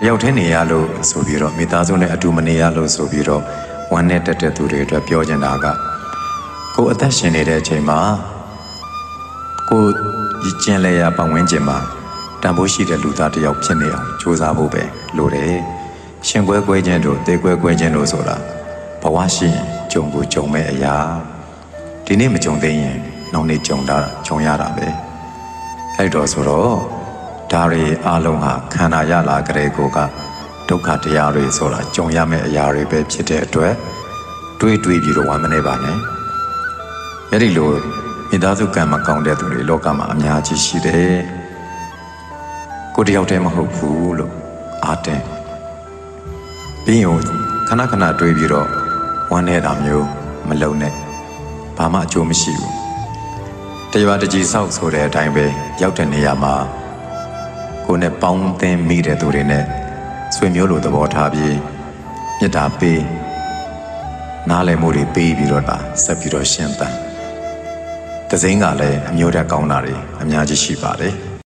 တယောက်တည်းနေရလို့ဆိုပြီးတော့မိသားစုနဲ့အတူမနေရလို့ဆိုပြီးတော့ဝမ်းနဲ့တက်တဲ့သူတွေအတွက်ပြောချင်တာကကိုယ်အသက်ရှင်နေတဲ့အချိန်မှာကိုယ်ရကျင်လေရပတ်ဝန်းကျင်မှာတန်ဖိုးရှိတဲ့လူသားတစ်ယောက်ဖြစ်နေအောင်ကြိုးစားဖို့ပဲလိုတယ်ရှင်ကွဲကွဲခြင်းတို့တေကွဲကွဲခြင်းတို့ဆိုတာဘဝရှိရင်ကြုံကိုကြုံမဲ့အရာဒီနေ့မကြုံသေးရင်နောက်နေ့ကြုံတာကြုံရတာပဲအဲ့တော့ဆိုတော့ ဒါတွေအလုံးဟာခန္ဓာရလာကြတဲ့ကိုကဒုက္ခတရားတွေဆိုတာကြုံရမယ့်အရာတွေပဲဖြစ်တဲ့အတွက်တွေးတွေးပြီးတော့ဝမ်းမနေပါနဲ့အဲ့ဒီလိုမိသားစုကံမကောင်းတဲ့သူတွေလောကမှာအများကြီးရှိတယ်ကိုတယောက်တည်းမဟုတ်ဘူးလို့အာတင်ပြီးရင်ခဏခဏတွေးပြီးတော့ဝမ်းနေတာမျိုးမလုံနဲ့ဘာမှအကျိုးမရှိဘူးတရွာတကြီးဆောက်ဆိုတဲ့အတိုင်းပဲရောက်တဲ့နေရာမှာ ကိုယ်နဲ့ပေါင်းသင်းမိတဲ့သူတွေနဲ့ဆွေမျိုးလိုသဘောထားပြီးမေတ္တာပေးနားလည်မှုတွေပေးပြီးတော့ဒါဆက်ပြီးတော့ရှင်းတန်တစိမ့်ကလည်းအမျိုးတက်ကောင်းတာတွေအများကြီးရှိပါတယ်